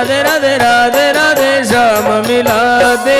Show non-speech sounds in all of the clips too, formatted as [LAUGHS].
રાધે રાધે રાધે રાધે શ્યામ મિલા દે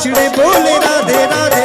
ছিড়ে বলে রাধে রাধে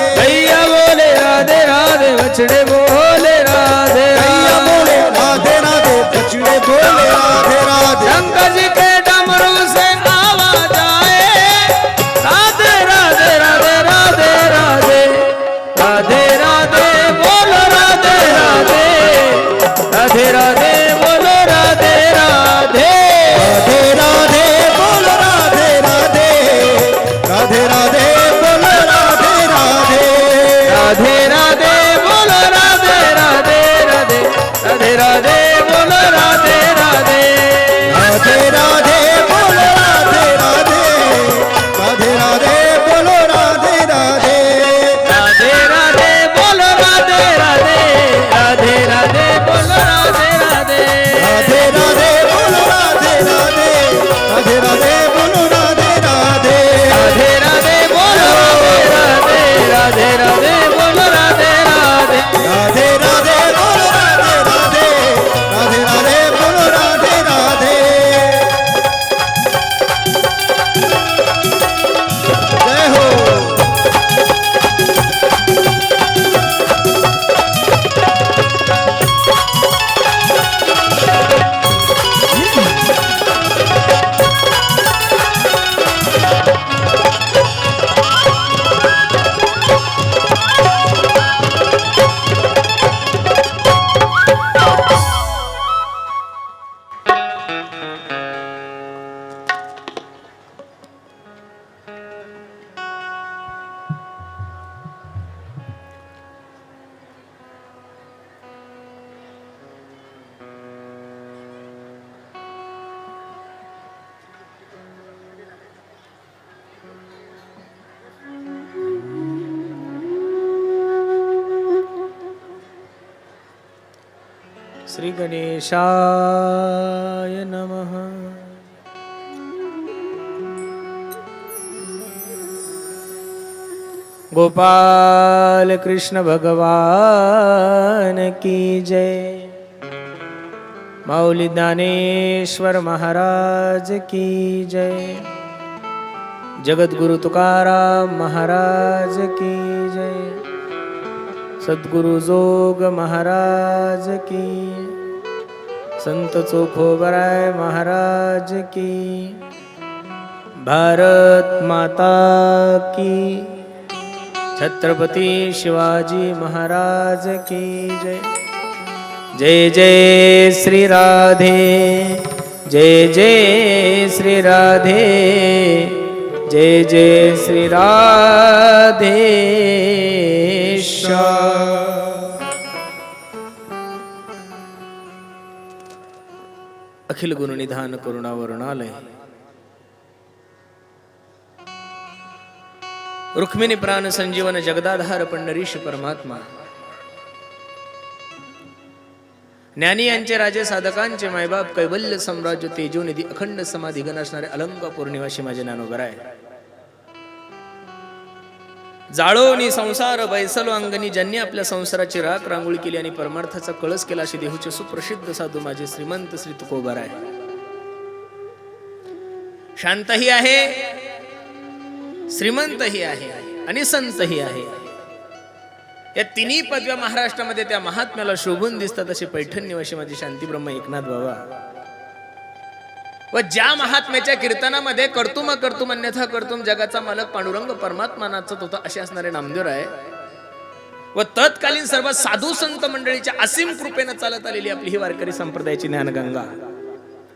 श्री गणेशाय नमः गोपाल कृष्ण भगवान की जय माऊली ज्ञानेश्वर महाराज की जय जगद्गुरु तुकाराम महाराज की जय सद्गुरु जोग महाराज की। संत चोखोबराय महाराज की। भारत माता की। छत्रपती शिवाजी महाराज की जय। जय जय श्री राधे। जय जय श्री राधे। जय जय श्री राधे। अखिल गुरुनिधान करुणावरुणालय रुक्मिणी प्राण संजीवन जगदाधार पंढरीश परमात्मा। ज्ञानी यांचे राजे साधकांचे मायबाप कैवल्य साम्राज्य तेजोनिधी अखंड समाधी गण असणारे अलंग पौर्णिवाशी माझे ज्ञानोबर आहे जाळोनी संसार बैसलो अंगणी ज्यांनी आपल्या संसाराची राख रांगोळी केली आणि परमार्थाचा कळस केला असे देहूचे सुप्रसिद्ध साधू माझे श्रीमंत श्री तुकोबर आहे शांतही आहे श्रीमंतही आहे आणि संतही आहे. या तिन्ही पदव्या महाराष्ट्रामध्ये त्या महात्म्याला शोभून दिसतात असे पैठण निवासी माझे शांती ब्रह्म एकनाथ बाबा. व ज्या महात्म्याच्या कीर्तनामध्ये कर्तुम कर्तुम अन्यथा कर्तुम जगाचा मालक पांडुरंग परमात्मानाचत होता असे असणारे नामदेव आहे व तत्कालीन सर्व साधू संत मंडळीच्या असीम कृपेनं चालत आलेली आपली ही वारकरी संप्रदायाची ज्ञानगंगा.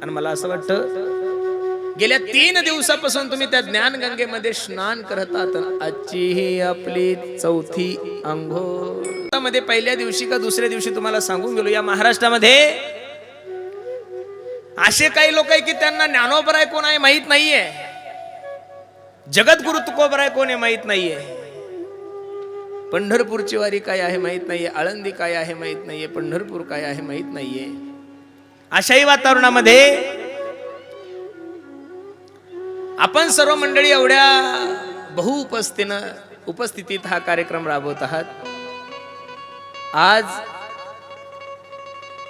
आणि मला असं वाटतं गेल्या तीन दिवसापासून तुम्ही त्या ज्ञानगंगेमध्ये स्नान करत आहात आजची ही आपली चौथी अंघोळ. मध्ये पहिल्या दिवशी का दुसऱ्या दिवशी तुम्हाला सांगून गेलो या महाराष्ट्रामध्ये असे काही लोक आहे की त्यांना ज्ञानोबराय कोण आहे माहीत नाहीये. जगद्गुरु तुकोबराय कोण आहे माहीत नाहीये. पंढरपूरची वारी काय आहे माहीत नाहीये. आळंदी काय आहे माहीत नाहीये. पंढरपूर काय आहे माहीत नाहीये. अशाही वातावरणामध्ये आपण सर्व मंडळी एवढ्या बहुउपस्थितीनं उपस्थितीत हा कार्यक्रम राबवत आहात. आज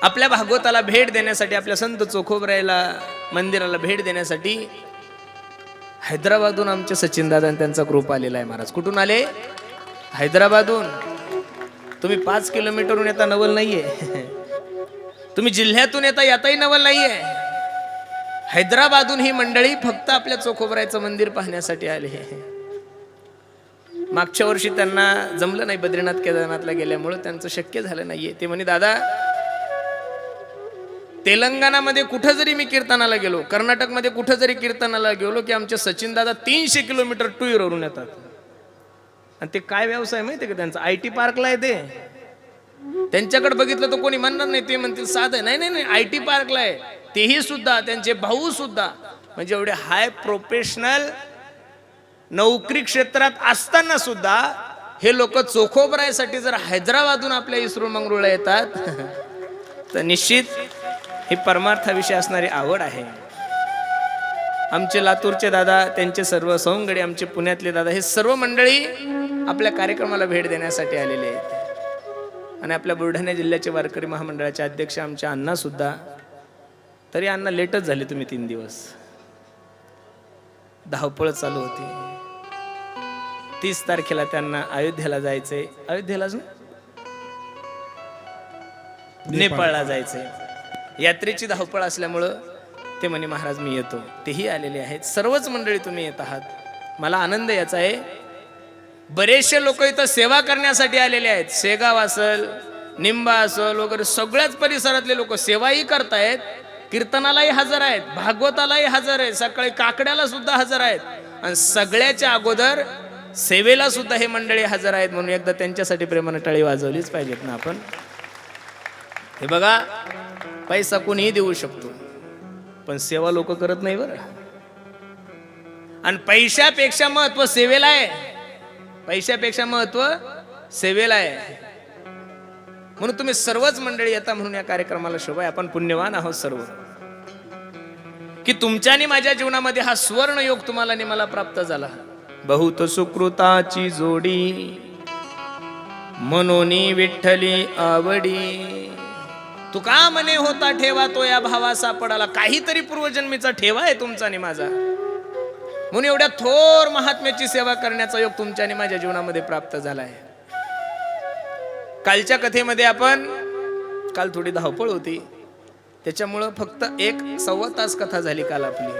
आपल्या भागवताला भेट देण्यासाठी आपल्या संत चोखोबरायला मंदिराला भेट देण्यासाठी हैदराबादहून आमचे सचिन दादा त्यांचा ग्रुप आलेला आहे महाराज. कुठून आले? हैदराबादहून. तुम्ही पाच किलोमीटरहून येता नवल नाहीये. [LAUGHS] तुम्ही जिल्ह्यातून येता याताही नवल नाहीये. हैदराबादहून ही मंडळी फक्त आपल्या चोखोबरायचं मंदिर पाहण्यासाठी आले मागच्या वर्षी त्यांना जमलं नाही बद्रीनाथ केदारनाथला गेल्यामुळं त्यांचं शक्य झालं नाहीये. ते म्हणे दादा तेलंगणामध्ये कुठं जरी मी कीर्तनाला गेलो कर्नाटकमध्ये कुठं जरी कीर्तनाला गेलो की आमचे सचिन दादा तीनशे किलोमीटर टू व्हीलरवरून येतात. आणि ते काय व्यवसाय माहिती का त्यांचा? आय टी पार्कला आहे ते. त्यांच्याकडे बघितलं तर कोणी म्हणणार नाही ते म्हणतील साधं नाही नाही नाही आय टी पार्कला आहे. तेही सुद्धा त्यांचे भाऊ सुद्धा म्हणजे एवढे हाय प्रोफेशनल नोकरी क्षेत्रात असताना सुद्धा हे लोक चोखोबरायसाठी जर हैदराबादून आपल्या इस्रो मंगरुळला येतात [LAUGHS] तर निश्चित ही परमार्थाविषयी असणारी आवड आहे. आमचे लातूरचे दादा त्यांचे सर्व सवंगडे आमचे पुण्यातले दादा हे सर्व मंडळी आपल्या कार्यक्रमाला भेट देण्यासाठी आलेले आहेत. आणि आपल्या बुलढाणा जिल्ह्याचे वारकरी महामंडळाचे अध्यक्ष आमचे अण्णा सुद्धा. तरी अण्णा लेटच झाले तुम्ही तीन दिवस. धावपळ चालू होती. तीस तारखेला त्यांना अयोध्येला जायचंय. अयोध्येलाच नेपाळला जायचंय. यात्रेची धावपळ असल्यामुळं ते म्हणे महाराज मी येतो. तेही आलेले आहेत. सर्वच मंडळी तुम्ही येत आहात. मला आनंद याचा आहे. बरेचसे लोक इथं सेवा करण्यासाठी आलेले आहेत. शेगाव असल निंबा असल वगैरे सगळ्याच परिसरातले लोक सेवाही करतायत. कीर्तनालाही हजर आहेत. भागवतालाही हजर आहेत. सकाळी काकड्याला सुद्धा हजर आहेत. आणि सगळ्याच्या अगोदर सेवेला सुद्धा हे मंडळी हजर आहेत म्हणून एकदा त्यांच्यासाठी प्रेमानं टाळी वाजवलीच पाहिजेत ना आपण. हे बघा पैसा कोणीही देऊ शकतो. पण सेवा लोक करत नाही बरं. आणि पैशापेक्षा महत्त्व सेवेला आहे. पैशापेक्षा महत्त्व सेवेला आहे. म्हणून तुम्ही सर्वच मंडळी येता म्हणून या कार्यक्रमाला शोभा आहे. आपण पुण्यवान आहोत सर्व. की तुमच्याने माझ्या जीवनामध्ये हा सुवर्ण योग तुम्हाला आणि मला प्राप्त झाला. बहुत सुकृताची जोडी मनोनी विठ्ठली आवडी. तू का मने होता ठेवा तो या भावा सापडाला काहीतरी पूर्वजन्मीचा ठेवा आहे तुमचा आणि माझा. म्हणून एवढ्या थोर महात्म्याची सेवा करण्याचा योग तुमच्या आणि माझ्या जीवनामध्ये प्राप्त झाला आहे कालच्या कथेमध्ये आपण काल थोडी धावपळ होती. त्याच्यामुळं फक्त एक सव्वा तास कथा झाली काल आपली.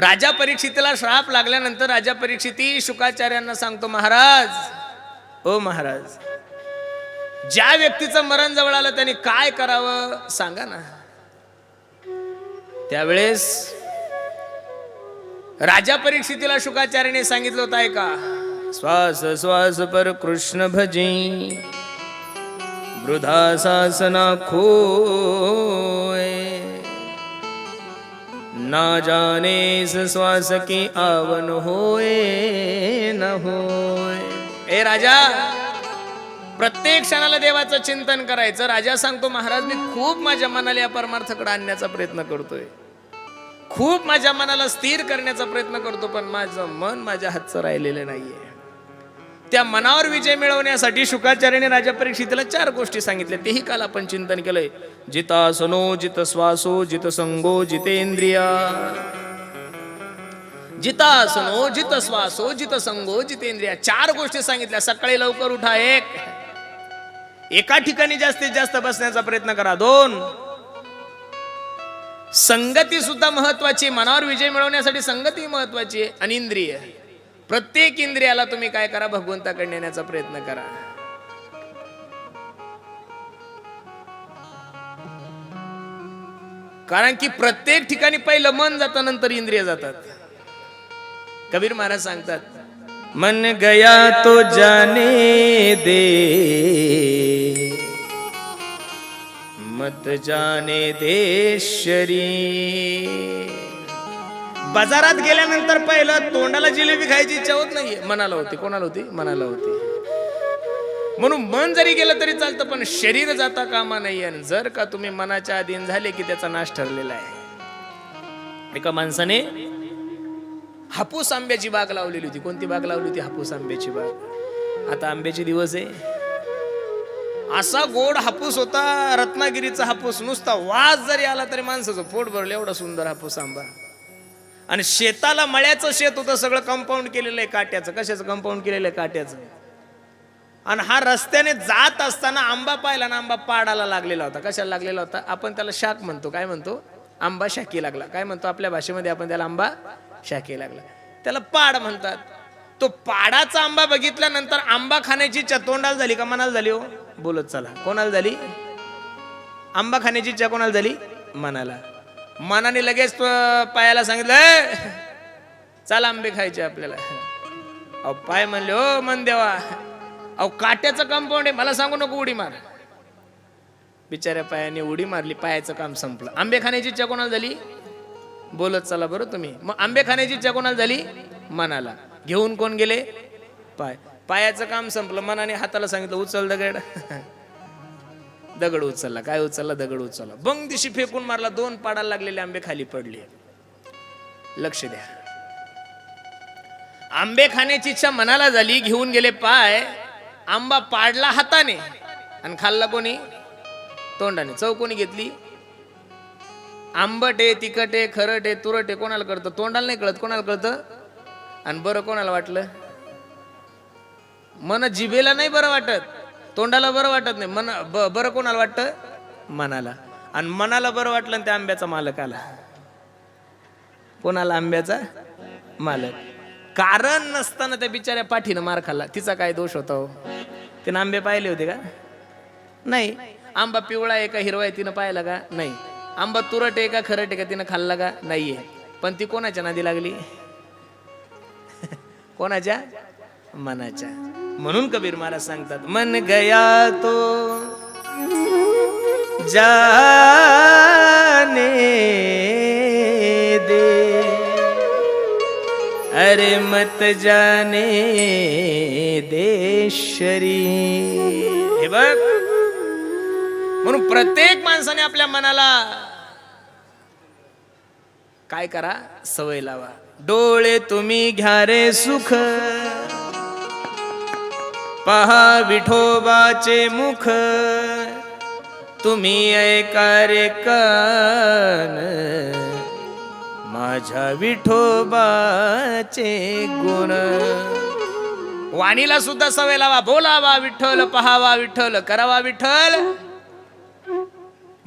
राजा परीक्षितला श्राप लागल्यानंतर राजा परीक्षिती शुकाचार्यांना सांगतो महाराज ओ महाराज ज्या व्यक्तीचं मरण जवळ आलं त्यांनी काय करावं? सांगा ना. त्यावेळेस राजा परीक्षितीला शुकाचार्याने सांगितलं होतं ऐका श्वास श्वास पर कृष्ण भजी वृधा सासना खोय ना जाने श्वास की आवन होय न होय ए राजा प्रत्येक क्षणाला देवाचं चिंतन करायचं. राजा सांगतो महाराज मी खूप माझ्या मनाला या परमार्थाकडे आणण्याचा प्रयत्न करतोय. खूप माझ्या मनाला स्थिर करण्याचा प्रयत्न करतो पण माझं मन माझ्या हातचं राहिलेलं नाहीये. त्या मनावर विजय मिळवण्यासाठी शुकाचार्याने राजा परीक्षितला चार गोष्टी सांगितल्या. तेही काल आपण चिंतन केलंय. जितासनो जित श्वासो जित संगो जितेंद्रिया. जितासनो जित श्वासो जित संगो जितेंद्रिया. चार गोष्टी सांगितल्या. सकाळी लवकर उठा एक. एका ठिकाणी जास्तीत जास्त बसण्याचा प्रयत्न करा. दोन. संगती सुद्धा महत्वाची मनावर विजय मिळवण्यासाठी संगती महत्वाची आहे आणि इंद्रिय. प्रत्येक इंद्रियाला तुम्ही काय करा? भगवंताकडे नेण्याचा प्रयत्न करा. कारण की प्रत्येक ठिकाणी पहिलं मन जातं नंतर इंद्रिय जातात. कबीर महाराज सांगतात मन गया तो जाने दे। मत जाने दे शरी बाजारात गेल्यानंतर पहिलं तोंडाला जिलेबी खायची इच्छा होत नाही मनाला होती. कोणाला होती? मनाला होती. म्हणून मन जरी गेलं तरी चालतं पण शरीर जाता कामा नाही आणि जर का तुम्ही मनाच्या अधीन झाले की त्याचा नाश ठरलेला आहे. एका माणसाने हापूस आंब्याची बाग लावलेली होती. कोणती बाग लावली होती? हापूस आंब्याची बाग. आता आंब्याचे दिवस आहे. असा गोड हापूस होता रत्नागिरीचा हापूस नुसता वास जरी आला तरी माणसाचं पोट भरलं एवढा सुंदर हापूस आंबा. आणि शेताला मळ्याचं शेत होतं सगळं कंपाऊंड केलेलं आहे काट्याचं. कशाचं कंपाऊंड केलेलं आहे? काट्याचं. आणि हा रस्त्याने जात असताना आंबा पाहिला ना आंबा पाडाला लागलेला होता. कशाला लागलेला होता? आपण त्याला शाक म्हणतो. काय म्हणतो? आंबा शाकी लागला. काय म्हणतो? आपल्या भाषेमध्ये आपण त्याला आंबा शाके लागला. त्याला पाड म्हणतात. तो पाडाचा आंबा बघितल्यानंतर आंबा खाण्याची इच्छा तोंडाला झाली का मनाला झाली हो? बोलत चला. कोणाला झाली? आंबा खाण्याची इच्छा कोणाला झाली? मनाला. मनाने लगेच पायाला सांगितलं चला आंबे खायचे आपल्याला. अहो पाय म्हणले हो मन देवा. अहो काट्याचं कंपाऊंड आहे? मला सांगू नको उडी मार. बिचाऱ्या पायाने उडी मारली पायाचं काम संपलं. आंबे खाण्याची इच्छा कोणाला झाली? बोलत चला बरं तुम्ही. मग आंबे खाण्याची इच्छा कोणाला झाली? मनाला. घेऊन कोण गेले? पाय. पायाचं काम संपलं. मनाने हाताला सांगितलं उचल दगड. [LAUGHS] दगड उचलला. काय उचलला? दगड उचलला. बंग दिशी फेकून मारला. दोन पाडाला लागलेले आंबे खाली पडले. लक्ष द्या. आंबे खाण्याची इच्छा मनाला झाली. घेऊन गेले पाय. आंबा पाडला हाताने. आणि खाल्ला कोणी? तोंडाने. चव कोणी घेतली? आंबट आहे तिखट आहे खरट आहे तुरट आहे कोणाला कळतं? तोंडाला नाही कळत. कोणाला कळतं? आणि बरं कोणाला वाटलं? मन जिभेला नाही बरं वाटत. तोंडाला बरं वाटत नाही. मन ब- बरं कोणाला वाटतं? मनाला. आणि मनाला बरं वाटलं आणि त्या आंब्याचा मालक आला. कोणाला? आंब्याचा मालक. कारण नसताना त्या बिचाऱ्या पाठीनं मार खाल्ला. तिचा काय दोष होता हो? तिनं आंबे पाहिले होते का? नाही. आंबा पिवळा आहे का हिरवा आहे? तिनं पाहिला का? नाही. आंबा तुरट आहे का खरट आहे का तिनं खाल्ला का? नाहीये. पण ती कोणाच्या नादी लागली? [LAUGHS] कोणाच्या? मनाच्या. म्हणून कबीर महाराज सांगतात मन गया तो जाने दे. अरे मत जाने देशरी हे बघ. म्हणून प्रत्येक माणसाने आपल्या मनाला काय करा? सवय लावा. डोळे तुम्ही घ्या रे सुख. पहा विठोबाचे मुख. तुम्ही ऐका रे कान माझ्या विठोबाचे गुण. वाणीला सुद्धा सवय लावा. बोलावा विठ्ठल पहावा विठ्ठल करावा विठ्ठल.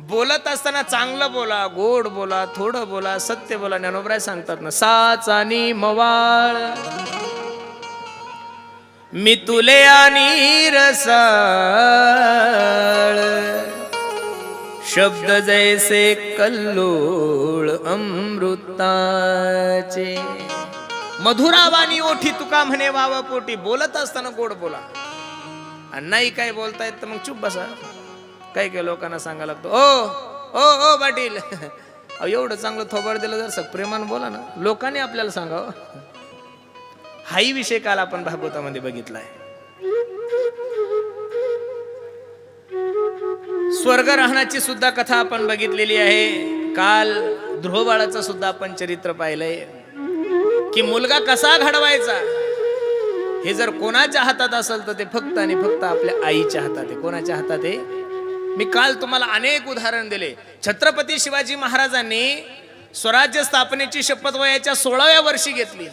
बोलत असताना चांगलं बोला गोड बोला थोडं बोला सत्य बोला. ज्ञानोबराय सांगतात ना साच आणि मवाळ. मी तुले आणि रसाळ. शब्द जैसे कल्लोळ अमृताचे. मधुरावानी ओठी तुका म्हणे वाव पोटी बोलत असताना गोड बोला. आणि नाही काय बोलतायत तर मग चुप बसा. काही काही लोकांना सांगायला लागतो ओ ओ ओ पाटील. [LAUGHS] अहो, एवढं चांगलं थोबाड दिलं जर सग प्रेमान बोला ना लोकांनी आपल्याला सांगावं. [LAUGHS] हाही विषय काल आपण भागवतामध्ये बघितलाय. स्वर्ग राहण्याची सुद्धा कथा आपण बघितलेली आहे. काल ध्रुव बाळाचं सुद्धा आपण चरित्र पाहिलंय. की मुलगा कसा घडवायचा? हे जर कोणाच्या हातात असेल तर ते फक्त आणि फक्त आपल्या आईच्या हातात आहे. कोणाच्या हातात आहे? मी काल तुम्हाला अनेक उदाहरण दिले. छत्रपती शिवाजी महाराजांनी स्वराज्य स्थापनेची शपथ वयाच्या सोळाव्या वर्षी घेतली.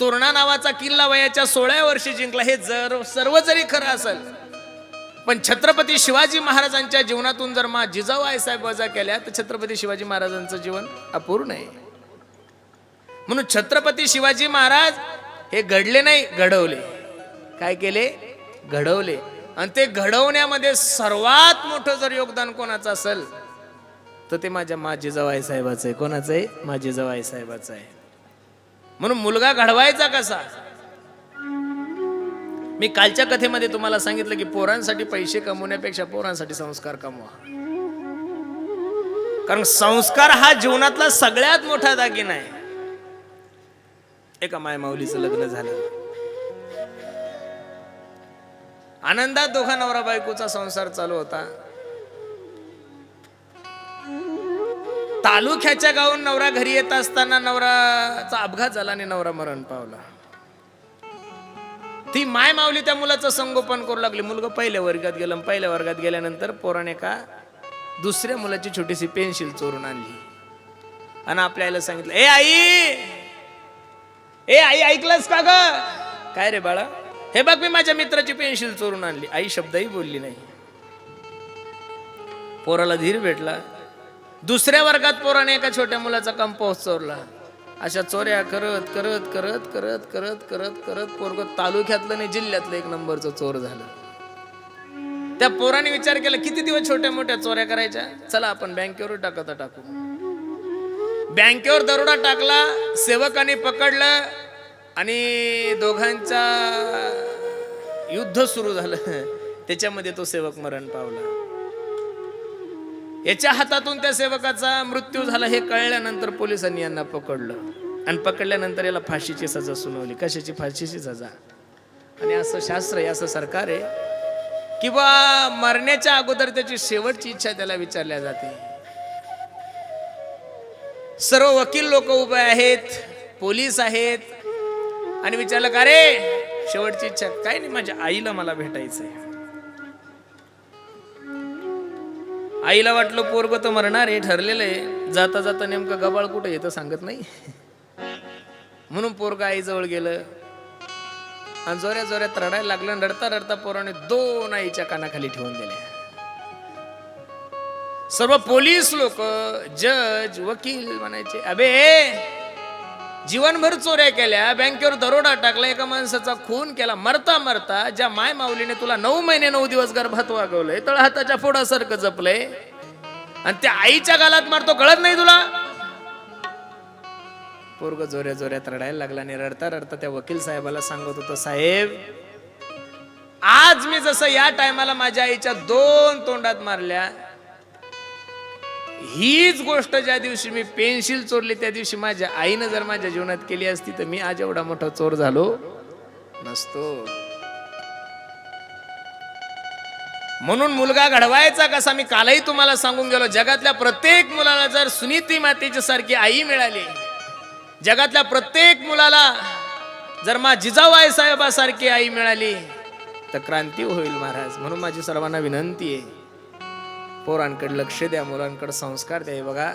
तोरणा नावाचा किल्ला वयाच्या सोळाव्या वर्षी जिंकला. हे जर सर्व जरी खरं असेल पण छत्रपती शिवाजी महाराजांच्या जीवनातून जर मा जिजाऊ आईसाहेब वजा केल्या तर छत्रपती शिवाजी महाराजांचं जीवन अपूर्ण आहे. म्हणून छत्रपती शिवाजी महाराज हे घडले नाही घडवले. काय केले? घडवले. आणि ते घडवण्यामध्ये सर्वात मोठं जर योगदान कोणाचं असेल तर ते माझ्या माझी जवाई साहेबाचं आहे. कोणाचं आहे माझी जवाई साहेबाचं आहे. म्हणून मुलगा घडवायचा कसा? मी कालच्या कथेमध्ये तुम्हाला सांगितलं की पोरांसाठी पैसे कमवण्यापेक्षा पोरांसाठी संस्कार कमवा. कारण संस्कार हा जीवनातला सगळ्यात मोठा दागिना आहे. एका माय माऊलीचं लग्न झालं. आनंदात दोघा नवरा बायकोचा संसार चालू होता. तालुक्याच्या गावून नवरा घरी येत असताना नवराचा अपघात झाला आणि नवरा मरण पावला. ती माय माऊली त्या मुलाचं संगोपन करू लागली. मुलगा पहिल्या वर्गात गेलं पहिल्या वर्गात गेल्यानंतर पोराने का दुसऱ्या मुलाची छोटीशी पेन्सिल चोरून आणली. आणि आपल्या आईला सांगितलं ए आई! ए आई ऐकलंस का ग? काय रे बाळा? हे बघ मी माझ्या मित्राची पेन्सिल चोरून आणली. आई शब्दही बोलली नाही. पोराला धीर भेटला. दुसऱ्या वर्गात पोराने एका छोट्या मुलाचा कंपाऊस चोरला. अशा चोऱ्या करत करत करत करत करत करत करत पोरग तालुक्यातलं नाही जिल्ह्यातलं एक नंबरचं चोर झालं. त्या पोराने विचार केला किती दिवस छोट्या मोठ्या चोऱ्या करायच्या? चला आपण बँकेवर टाकता टाकू. बँकेवर दरोडा टाकला सेवकाने पकडलं आणि दोघांचा युद्ध सुरू झालं. त्याच्यामध्ये तो सेवक मरण पावला. याच्या हातातून त्या सेवकाचा मृत्यू झाला हे कळल्यानंतर पोलिसांनी यांना पकडलं. आणि पकडल्यानंतर याला फाशीची सजा सुनावली. कशाची? फाशीची सजा. आणि असं शास्त्र आहे असं सरकार आहे किंवा मरण्याच्या अगोदर त्याची शेवटची इच्छा त्याला विचारल्या जाते. सर्व वकील लोक उभे आहेत पोलीस आहेत आणि विचारलं का रे? शेवटची इच्छा काय नाही माझ्या आईला मला भेटायचंय. आईला वाटलं पोरग तर मरणार आहे ठरलेलं आहे. जाता जाता नेमकं गबाळ कुठं येतं सांगत नाही. म्हणून पोरग आईजवळ गेलं. आणि जोऱ्या जोऱ्यात रडायला लागलं रडता रडता पोराने दोन आईच्या कानाखाली ठेवून दिल्या. सर्व पोलीस लोक जज वकील म्हणायचे अबे जीवनभर चोऱ्या केल्या बँकेवर दरोडा टाकला एका माणसाचा खून केला मरता मरता ज्या माय माऊलीने तुला नऊ महिने नऊ दिवस गर्भात वागवलंय तळ हाताच्या फोडासारखं जपलंय आणि त्या आईच्या गालात मारतो कळत नाही तुला? पोरग जोऱ्या जोऱ्यात रडायला लागला आणि रडता रडता त्या वकील साहेबाला सांगत होतो साहेब आज मी जसं या टायमाला माझ्या आईच्या दोन तोंडात मारल्या हीच गोष्ट ज्या दिवशी मी पेन्सिल चोरली त्या दिवशी माझ्या आईनं जर माझ्या जीवनात केली असती तर मी आज एवढा मोठा चोर झालो नसतो. म्हणून मुलगा घडवायचा कसा मी कालही तुम्हाला सांगून गेलो जगातल्या प्रत्येक मुलाला जर सुनीती मातेची सारखी आई मिळाली जगातल्या प्रत्येक मुलाला जर मा जिजाबाई साहेबासारखी आई मिळाली तर क्रांती होईल महाराज. म्हणून माझी सर्वांना विनंती आहे पोरांकडे लक्ष द्या मुलांकडे संस्कार द्या. बघा